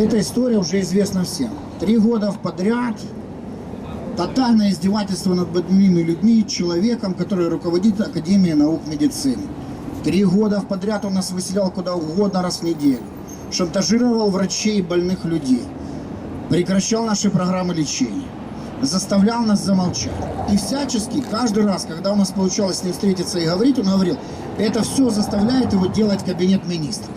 Эта история уже известна всем. Три года подряд тотальное издевательство над больными людьми, человеком, который руководит Академией наук медицины. Три года подряд он нас выселял куда угодно раз в неделю. Шантажировал врачей и больных людей. Прекращал наши программы лечения. Заставлял нас замолчать. И всячески, каждый раз, когда у нас получалось с ним встретиться и говорить, он говорил, это все заставляет его делать кабинет министров.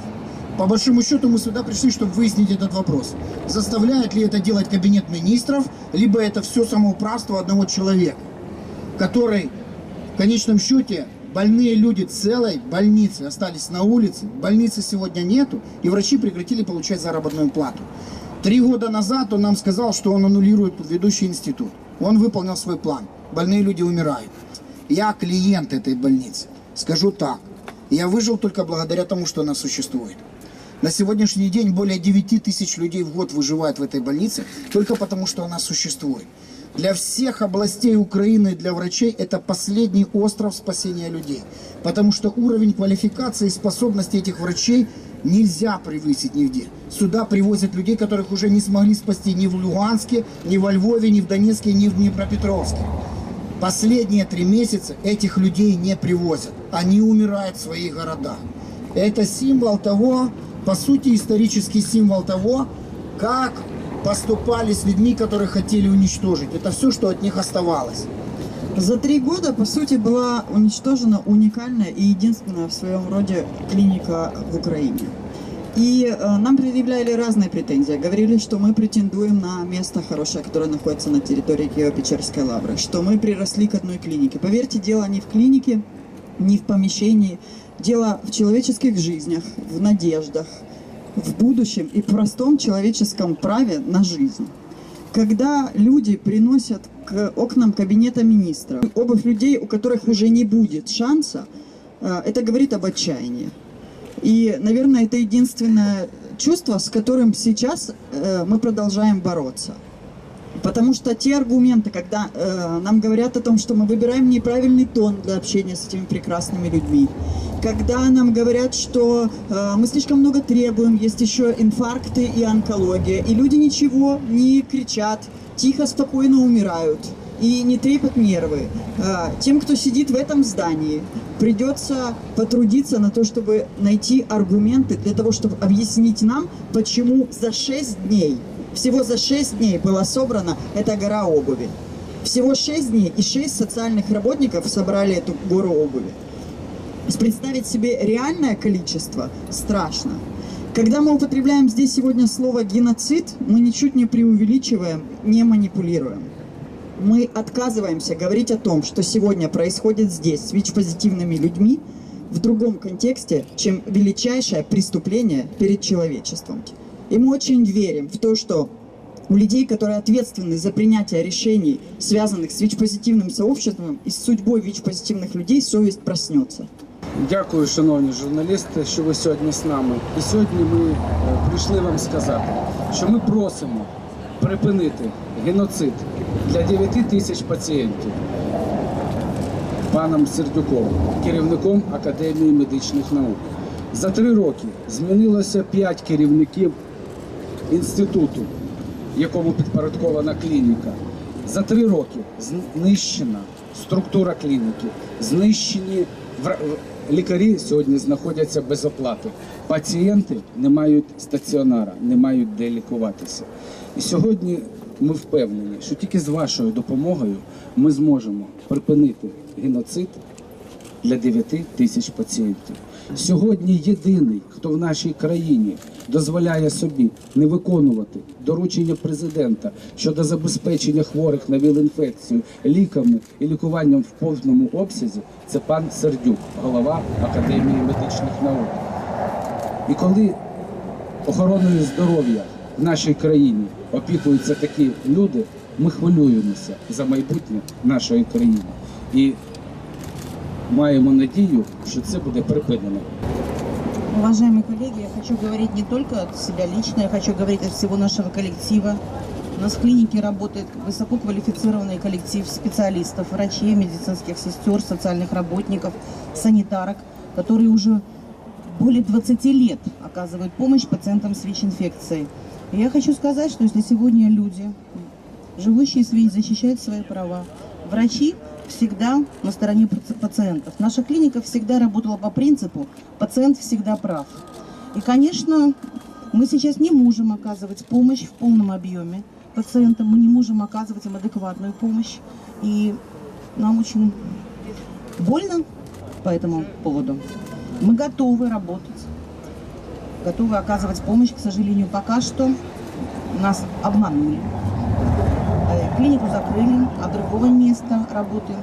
По большому счету мы сюда пришли, чтобы выяснить этот вопрос. Заставляет ли это делать кабинет министров, либо это все самоуправство одного человека, который в конечном счете больные люди целой больницы остались на улице, больницы сегодня нету, и врачи прекратили получать заработную плату. Три года назад он нам сказал, что он аннулирует ведущий институт. Он выполнил свой план. Больные люди умирают. Я клиент этой больницы. Скажу так. Я выжил только благодаря тому, что она существует. На сегодняшний день более 9 тысяч людей в год выживает в этой больнице только потому, что она существует. Для всех областей Украины, для врачей, это последний остров спасения людей. Потому что уровень квалификации и способности этих врачей нельзя превысить нигде. Сюда привозят людей, которых уже не смогли спасти ни в Луганске, ни во Львове, ни в Донецке, ни в Днепропетровске. Последние три месяца этих людей не привозят. Они умирают в своих городах. Это символ того, по сути, исторический символ того, как поступали с людьми, которых хотели уничтожить. Это все, что от них оставалось. За три года, по сути, была уничтожена уникальная и единственная в своем роде клиника в Украине. И э, нам предъявляли разные претензии. Говорили, что мы претендуем на место хорошее, которое находится на территории Киево-Печерской лавры, что мы приросли к одной клинике. Поверьте, дело не в клинике, не в помещении, дело в человеческих жизнях, в надеждах, в будущем и простом человеческом праве на жизнь. Когда люди приносят к окнам кабинета министра обувь людей, у которых уже не будет шанса, э, это говорит об отчаянии. И, наверное, это единственное чувство, с которым сейчас э, мы продолжаем бороться. Потому что те аргументы, когда э, нам говорят о том, что мы выбираем неправильный тон для общения с этими прекрасными людьми, когда нам говорят, что э, мы слишком много требуем, есть еще инфаркты и онкология, и люди ничего не кричат, тихо, спокойно умирают и не трепят нервы. Э, тем, кто сидит в этом здании, придется потрудиться на то, чтобы найти аргументы для того, чтобы объяснить нам, почему за 6 дней, всего за 6 дней была собрана эта гора обуви. Всего 6 дней и 6 социальных работников собрали эту гору обуви. Представить себе реальное количество страшно. Когда мы употребляем здесь сегодня слово геноцид, мы ничуть не преувеличиваем, не манипулируем. Мы отказываемся говорить о том, что сегодня происходит здесь с ВИЧ-позитивными людьми в другом контексте, чем величайшее преступление перед человечеством. И мы очень верим в то, что у людей, которые ответственны за принятие решений, связанных с ВИЧ-позитивным сообществом и с судьбой ВИЧ-позитивных людей, совесть проснется. Дякую, шановні журналісти, що ви сьогодні з нами. І сьогодні ми е, прийшли вам сказати, що ми просимо припинити геноцид для 9 тисяч пацієнтів паном Сердюком, керівником Академії медичних наук. За три роки змінилося 5 керівників інституту, якому підпорядкована клініка. За три роки знищена структура клініки, знищені лікарі сьогодні знаходяться без оплати. Пацієнти не мають стаціонара, не мають де лікуватися. І сьогодні ми впевнені, що тільки з вашою допомогою ми зможемо припинити геноцид для 9 тисяч пацієнтів. Сьогодні єдиний, хто в нашій країні дозволяє собі не виконувати доручення президента щодо забезпечення хворих на віл-інфекцію ліками і лікуванням в повному обсязі, це пан Сердюк, голова Академії медичних наук. І коли охороною здоров'я в нашій країні опікуються такі люди, ми хвилюємося за майбутнє нашої країни. І маємо надію, що це буде припинено. Уважаемые коллеги, я хочу говорить не только от себя лично, я хочу говорить от всего нашего коллектива. У нас в клинике работает высококвалифицированный коллектив специалистов, врачей, медицинских сестер, социальных работников, санитарок, которые уже более 20 лет оказывают помощь пациентам с ВИЧ-инфекцией. И я хочу сказать, что если сегодня люди, живущие с ВИЧ, защищают свои права, врачи всегда на стороне паци- пациентов. Наша клиника всегда работала по принципу «пациент всегда прав». И, конечно, мы сейчас не можем оказывать помощь в полном объеме пациентам, мы не можем оказывать им адекватную помощь. И нам очень больно по этому поводу. Мы готовы работать, готовы оказывать помощь. К сожалению, пока что нас обманули. Клинику закрыли, а другого места работы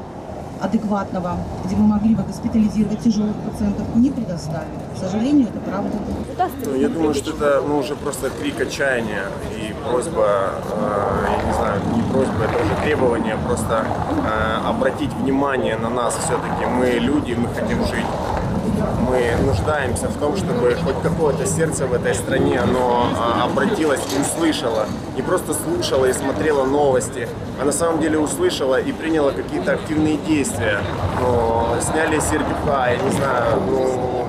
адекватного, где мы могли бы госпитализировать тяжелых пациентов, не предоставили. К сожалению, это правда. Ну, я думаю, что это ну, уже просто крик отчаяния и просьба, э, я не знаю, не просьба, это уже требование просто э, обратить внимание на нас все-таки. Мы люди, мы хотим жить. Мы нуждаемся в том, чтобы хоть какое-то сердце в этой стране, оно а, обратилось и услышало. Не просто слушало и смотрело новости, а на самом деле услышало и приняло какие-то активные действия. Ну, сняли сердюка, я не знаю, ну,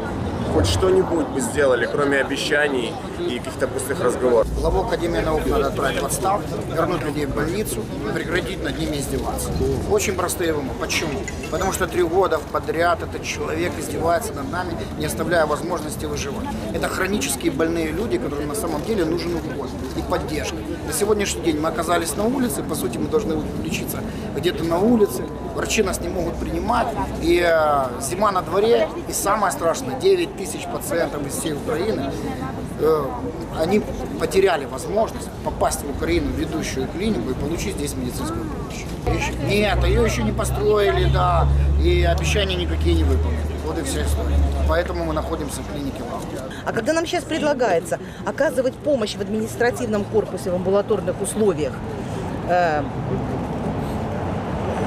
хоть что-нибудь бы сделали, кроме обещаний и каких-то пустых разговоров. Главу Академии наук надо отправить в отставку, вернуть людей в больницу прекратить над ними издеваться. Очень простые вымы. Почему? Потому что три года подряд этот человек издевается над нами, не оставляя возможности выживать. Это хронические больные люди, которым на самом деле нужен уход и поддержка. На сегодняшний день мы оказались на улице, по сути мы должны лечиться где-то на улице, врачи нас не могут принимать, и э, зима на дворе, и самое страшное, 9 тысяч пациентов из всей Украины э, они потеряли возможность попасть в Украину, в ведущую клинику и получить здесь медицинскую помощь. Нет, ее еще не построили, да, и обещания никакие не выполнены. Вот и вся история. Поэтому мы находимся в клинике Лавки. А когда нам сейчас предлагается оказывать помощь в административном корпусе в амбулаторных условиях, э,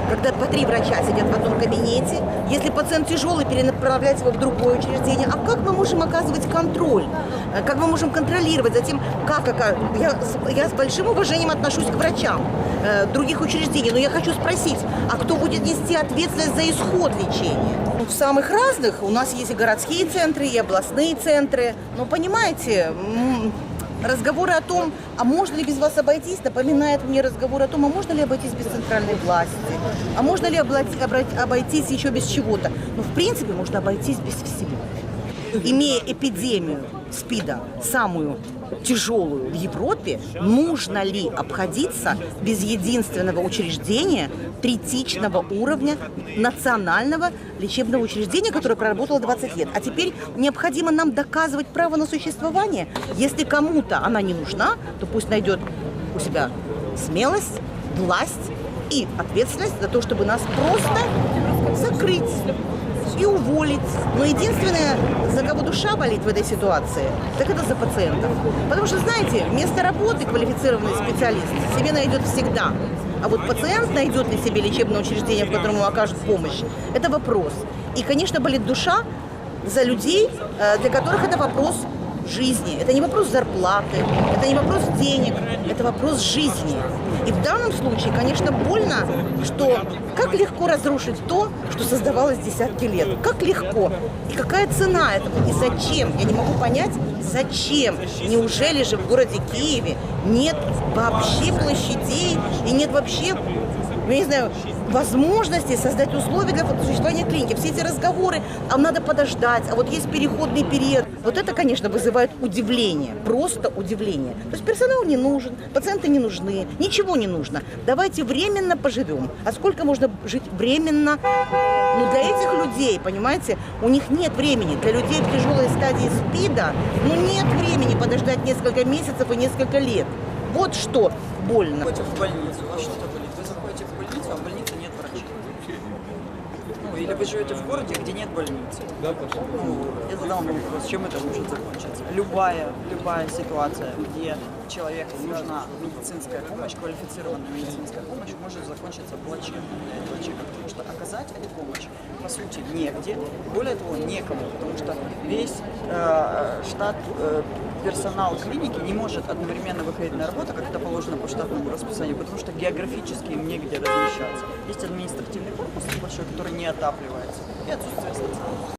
когда по три врача сидят в одном кабинете, если пациент тяжелый, перенаправлять его в другое учреждение, а как мы можем оказывать контроль? Э, Как мы можем контролировать за тем, как я, я с большим уважением отношусь к врачам э, других учреждений, но я хочу спросить, а кто будет нести ответственность за исход лечения? В самых разных у нас есть и городские центры, и областные центры. Но понимаете, м, разговоры о том, а можно ли без вас обойтись, напоминает мне разговор о том, а можно ли обойтись без центральной власти, а можно ли обойтись еще без чего-то. Ну, в принципе, можно обойтись без всего. Имея эпидемию СПИДа, самую тяжелую в Европе, нужно ли обходиться без единственного учреждения третичного уровня национального лечебного учреждения, которое проработало 20 лет. А теперь необходимо нам доказывать право на существование. Если кому-то она не нужна, то пусть найдет у себя смелость, власть и ответственность за то, чтобы нас просто закрыть и уволить. Но единственное, за кого душа болит в этой ситуации, так это за пациентов. Потому что, знаете, вместо работы квалифицированный специалист себе найдет всегда. А вот пациент найдет ли себе лечебное учреждение, в котором ему окажут помощь, это вопрос. И, конечно, болит душа за людей, э, для которых это вопрос жизни. Это не вопрос зарплаты, это не вопрос денег, это вопрос жизни. И в данном случае, конечно, больно, что как легко разрушить то, что создавалось десятки лет. Как легко. И какая цена этого? И зачем? Я не могу понять, зачем. Неужели же в городе Киеве нет вообще площадей и нет вообще я не знаю, возможности создать условия для существования клиники. Все эти разговоры, а надо подождать, а вот есть переходный период. Вот это, конечно, вызывает удивление, просто удивление. То есть персонал не нужен, пациенты не нужны, ничего не нужно. Давайте временно поживем. А сколько можно жить временно? Ну, для этих людей, понимаете, у них нет времени. Для людей в тяжелой стадии СПИДа, ну, нет времени подождать несколько месяцев и несколько лет. Вот что больно. заходите в больницу, у вас что-то болит, вы заходите в больницу, а в больнице врачей. Ну, или вы живете в городе, где нет больницы. Ну, я задал вам вопрос, чем это может закончиться. Любая, любая ситуация, где человеку нужна медицинская помощь, квалифицированная медицинская помощь, может закончиться плачевно для этого человека, потому что оказать эту помощь, по сути, негде, более того, некому, потому что весь э, штат э, персонал клиники не может одновременно выходить на работу, как это положено по штатному расписанию, потому что географически им негде размещаться. Есть административный корпус большой, который не отапливается, и отсутствие стационара.